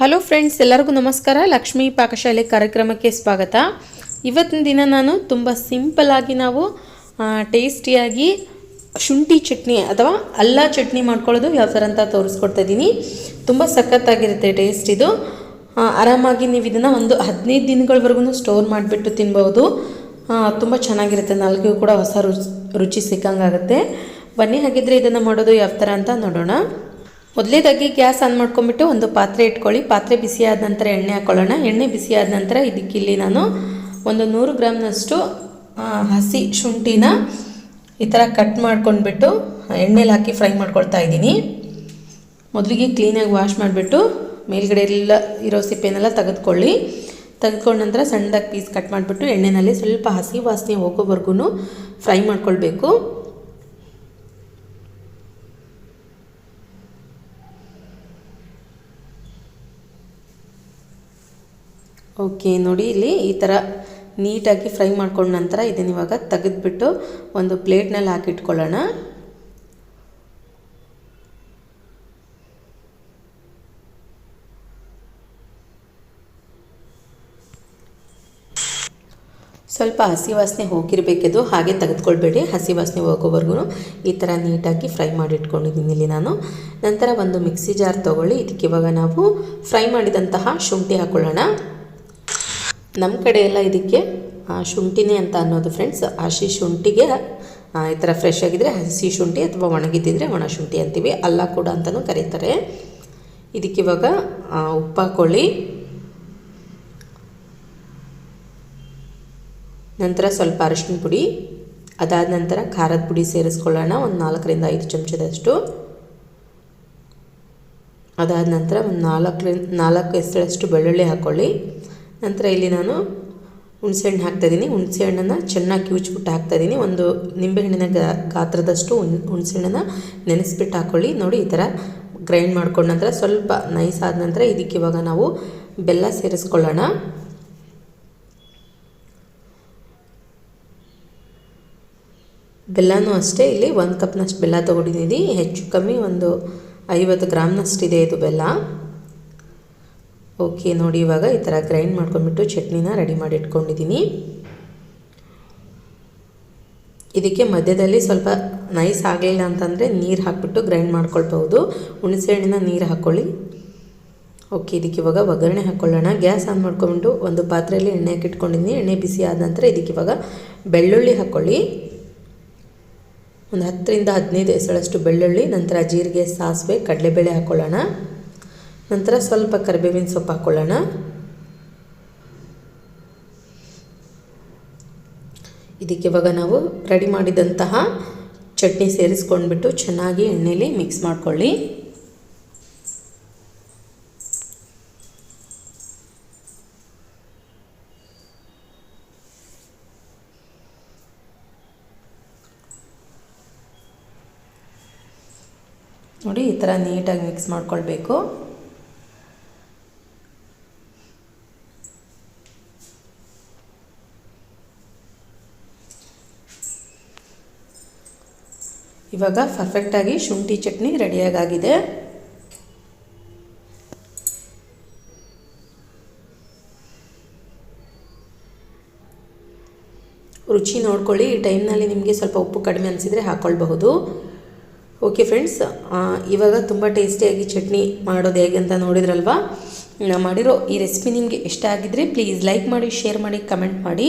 Hello friends ಎಲ್ಲರಿಗೂ ನಮಸ್ಕಾರ. ಲಕ್ಷ್ಮೀ ಪಾಕಶಾಲೆ ಕಾರ್ಯಕ್ರಮಕ್ಕೆ ಸ್ವಾಗತ. ಇವತ್ತಿನ ದಿನ ನಾನು ತುಂಬ ಸಿಂಪಲ್ಲಾಗಿ ನಾವು ಟೇಸ್ಟಿಯಾಗಿ ಶುಂಠಿ ಚಟ್ನಿ ಅಥವಾ ಅಲ್ಲ ಚಟ್ನಿ ಮಾಡ್ಕೊಳ್ಳೋದು ಯಾವ ಥರ ಅಂತ ತೋರಿಸ್ಕೊಡ್ತಾ ಇದ್ದೀನಿ. ತುಂಬ ಸಖತ್ತಾಗಿರುತ್ತೆ ಟೇಸ್ಟ್ ಇದು. ಆರಾಮಾಗಿ ನೀವು ಇದನ್ನು ಒಂದು ಹದಿನೈದು ದಿನಗಳವರೆಗೂ ಸ್ಟೋರ್ ಮಾಡಿಬಿಟ್ಟು ತಿನ್ಬೋದು. ತುಂಬ ಚೆನ್ನಾಗಿರುತ್ತೆ. ನಾಲ್ಕಿಗೂ ಕೂಡ ಹೊಸ ರುಚಿ ರುಚಿ ಸಿಕ್ಕಂಗಾಗುತ್ತೆ. ಬನ್ನಿ, ಹಾಗಿದ್ರೆ ಇದನ್ನು ಮಾಡೋದು ಯಾವ ಥರ ಅಂತ ನೋಡೋಣ. ಮೊದಲೇದಾಗಿ ಗ್ಯಾಸ್ ಆನ್ ಮಾಡ್ಕೊಂಬಿಟ್ಟು ಒಂದು ಪಾತ್ರೆ ಇಟ್ಕೊಳ್ಳಿ. ಪಾತ್ರೆ ಬಿಸಿ ಆದ ನಂತರ ಎಣ್ಣೆ ಹಾಕ್ಕೊಳ್ಳೋಣ ಎಣ್ಣೆ ಬಿಸಿ ಆದ ನಂತರ ಇದಕ್ಕಿಲ್ಲಿ ನಾನು ಒಂದು ನೂರು ಗ್ರಾಮ್ನಷ್ಟು ಹಸಿ ಶುಂಠಿನ ಈ ಥರ ಕಟ್ ಮಾಡ್ಕೊಂಡ್ಬಿಟ್ಟು ಎಣ್ಣೆಲಿ ಹಾಕಿ ಫ್ರೈ ಮಾಡ್ಕೊಳ್ತಾ ಇದ್ದೀನಿ. ಮೊದಲಿಗೆ ಕ್ಲೀನಾಗಿ ವಾಶ್ ಮಾಡಿಬಿಟ್ಟು, ಮೇಲ್ಗಡೆ ಎಲ್ಲ ಇರೋ ಸಿಪ್ಪೆನೆಲ್ಲ ತೆಗೆದುಕೊಳ್ಳಿ. ತೆಗೆದುಕೊಂಡ ನಂತರ ಸಣ್ಣದಾಗಿ ಪೀಸ್ ಕಟ್ ಮಾಡಿಬಿಟ್ಟು ಎಣ್ಣೆನಲ್ಲಿ ಸ್ವಲ್ಪ ಹಸಿ ವಾಸನೆ ಹೋಗೋವರೆಗೂ ಫ್ರೈ ಮಾಡ್ಕೊಳ್ಬೇಕು. ಓಕೆ ನೋಡಿ ಇಲ್ಲಿ ಈ ಥರ ನೀಟಾಗಿ ಫ್ರೈ ಮಾಡ್ಕೊಂಡ ನಂತರ ಇದನ್ನು ಇವಾಗ ತೆಗೆದ್ಬಿಟ್ಟು ಒಂದು ಪ್ಲೇಟ್ನಲ್ಲಿ ಹಾಕಿಟ್ಕೊಳ್ಳೋಣ. ಸ್ವಲ್ಪ ಹಸಿ ವಾಸನೆ ಹೋಗಿರಬೇಕಿದು, ಹಾಗೆ ತೆಗೆದುಕೊಳ್ಬೇಡಿ. ಹಸಿ ವಾಸನೆ ಹೋಗೋವರೆಗೂ ಈ ಥರ ನೀಟಾಗಿ ಫ್ರೈ ಮಾಡಿ ಇಟ್ಕೊಂಡಿದ್ದೀನಿ ಇಲ್ಲಿ ನಾನು. ನಂತರ ಒಂದು ಮಿಕ್ಸಿ ಜಾರ್ ತೊಗೊಳ್ಳಿ. ಇದಕ್ಕೆ ಇವಾಗ ನಾವು ಫ್ರೈ ಮಾಡಿದಂತಹ ಶುಂಠಿ ಹಾಕ್ಕೊಳ್ಳೋಣ ನಮ್ಮ ಕಡೆ ಎಲ್ಲ ಇದಕ್ಕೆ ಶುಂಠಿನೇ ಅಂತ ಅನ್ನೋದು ಫ್ರೆಂಡ್ಸ್ ಹಸಿ ಶುಂಠಿಗೆ ಈ ಥರ ಫ್ರೆಶ್ ಆಗಿದ್ದರೆ ಹಸಿ ಶುಂಠಿ ಅಥವಾ ಒಣಗಿದ್ದಿದ್ರೆ ಒಣ ಶುಂಠಿ ಅಂತೀವಿ. ಅಲ್ಲ ಕೂಡ ಅಂತಲೂ ಕರೀತಾರೆ. ಇದಕ್ಕೆ ಇವಾಗ ಉಪ್ಪು ಹಾಕೊಳ್ಳಿ ನಂತರ ಸ್ವಲ್ಪ ಅರಿಶಿನ ಪುಡಿ. ಅದಾದ ನಂತರ ಖಾರದ ಪುಡಿ ಸೇರಿಸ್ಕೊಳ್ಳೋಣ. ಒಂದು ನಾಲ್ಕರಿಂದ ಐದು ಚಮಚದಷ್ಟು. ಅದಾದ ನಂತರ ಒಂದು ನಾಲ್ಕರಿಂದ, ನಾಲ್ಕು ಹೆಸರಷ್ಟು ಬೆಳ್ಳುಳ್ಳಿ ಹಾಕ್ಕೊಳ್ಳಿ ನಂತರ ಇಲ್ಲಿ ನಾನು ಹುಣಸೆಹಣ್ಣು ಹಾಕ್ತಾಯಿದ್ದೀನಿ ಹುಣಸೆಹಣ್ಣನ್ನು ಚೆನ್ನಾಗಿ ಕಿವುಚ್ಬಿಟ್ಟು ಹಾಕ್ತಾಯಿದ್ದೀನಿ ಒಂದು ನಿಂಬೆಹಣ್ಣಿನ ಗಾತ್ರದಷ್ಟು ಹುಣ್ ಹುಣಸೆಹಣ್ಣನ್ನು ನೆನೆಸ್ಬಿಟ್ಟು ಹಾಕ್ಕೊಳ್ಳಿ ನೋಡಿ, ಈ ಥರ ಗ್ರೈಂಡ್ ಮಾಡ್ಕೊಂಡ ನಂತರ ಸ್ವಲ್ಪ ನೈಸ್ ಆದ ನಂತರ ಇದಕ್ಕೆ ಇವಾಗ ನಾವು ಬೆಲ್ಲ ಸೇರಿಸ್ಕೊಳ್ಳೋಣ. ಬೆಲ್ಲನೂ ಅಷ್ಟೇ, ಇಲ್ಲಿ ಒಂದು ಕಪ್ನಷ್ಟು ಬೆಲ್ಲ ತೊಗೊಂಡಿದ್ದೀನಿ. ಹೆಚ್ಚು ಕಮ್ಮಿ ಒಂದು ಐವತ್ತು ಗ್ರಾಮ್ನಷ್ಟಿದೆ ಇದು ಬೆಲ್ಲ. ಓಕೆ ನೋಡಿ ಇವಾಗ ಈ ಥರ ಗ್ರೈಂಡ್ ಮಾಡ್ಕೊಂಡ್ಬಿಟ್ಟು ಚಟ್ನಿನ ರೆಡಿ ಮಾಡಿ ಇಟ್ಕೊಂಡಿದ್ದೀನಿ. ಇದಕ್ಕೆ ಮಧ್ಯದಲ್ಲಿ ಸ್ವಲ್ಪ ನೈಸ್ ಆಗಲಿಲ್ಲ ಅಂತಂದರೆ ನೀರು ಹಾಕ್ಬಿಟ್ಟು ಗ್ರೈಂಡ್ ಮಾಡ್ಕೊಳ್ಬಹುದು. ಹುಣಸೆಹಣ್ಣಿನ ನೀರು ಹಾಕ್ಕೊಳ್ಳಿ ಓಕೆ ಇದಕ್ಕೆ ಇವಾಗ ಒಗ್ಗರಣೆ ಹಾಕ್ಕೊಳ್ಳೋಣ ಗ್ಯಾಸ್ ಆನ್ ಮಾಡ್ಕೊಂಬಿಟ್ಟು ಒಂದು ಪಾತ್ರೆಯಲ್ಲಿ ಎಣ್ಣೆ ಹಾಕಿಟ್ಕೊಂಡಿದ್ದೀನಿ. ಎಣ್ಣೆ ಬಿಸಿ ಆದ ನಂತರ ಇದಕ್ಕೆ ಇವಾಗ ಬೆಳ್ಳುಳ್ಳಿ ಹಾಕ್ಕೊಳ್ಳಿ ಒಂದು ಹತ್ತರಿಂದ ಹದಿನೈದು ಎಸಳಷ್ಟು ಬೆಳ್ಳುಳ್ಳಿ, ನಂತರ ಜೀರಿಗೆ, ಸಾಸಿವೆ, ಕಡಲೆಬೇಳೆ ಹಾಕ್ಕೊಳ್ಳೋಣ ನಂತರ ಸ್ವಲ್ಪ ಕರಿಬೇವಿನ ಸೊಪ್ಪು ಹಾಕ್ಕೊಳ್ಳೋಣ ಇದಕ್ಕೆ ಇವಾಗ ನಾವು ರೆಡಿ ಮಾಡಿದಂತಹ ಚಟ್ನಿ ಸೇರಿಸ್ಕೊಂಡ್ಬಿಟ್ಟು ಚೆನ್ನಾಗಿ ಎಣ್ಣೆಲಿ ಮಿಕ್ಸ್ ಮಾಡ್ಕೊಳ್ಳಿ. ನೋಡಿ ಈ ಥರ ನೀಟಾಗಿ ಮಿಕ್ಸ್ ಮಾಡ್ಕೊಳ್ಬೇಕು. ಇವಾಗ ಪರ್ಫೆಕ್ಟಾಗಿ ಶುಂಠಿ ಚಟ್ನಿ ರೆಡಿಯಾಗಿದೆ ರುಚಿ ನೋಡ್ಕೊಳ್ಳಿ. ಈ ಟೈಮ್ನಲ್ಲಿ ನಿಮಗೆ ಸ್ವಲ್ಪ ಉಪ್ಪು ಕಡಿಮೆ ಅನಿಸಿದರೆ ಹಾಕ್ಕೊಳ್ಬಹುದು ಓಕೆ ಫ್ರೆಂಡ್ಸ್ ಇವಾಗ ತುಂಬ ಟೇಸ್ಟಿಯಾಗಿ ಚಟ್ನಿ ಮಾಡೋದು ಹೇಗೆ ಅಂತ ನೋಡಿದ್ರಲ್ವಾ? ಮಾಡಿರೋ ಈ ರೆಸಿಪಿ ನಿಮಗೆ ಇಷ್ಟ ಆಗಿದ್ದರೆ ಪ್ಲೀಸ್ ಲೈಕ್ ಮಾಡಿ ಶೇರ್ ಮಾಡಿ ಕಮೆಂಟ್ ಮಾಡಿ.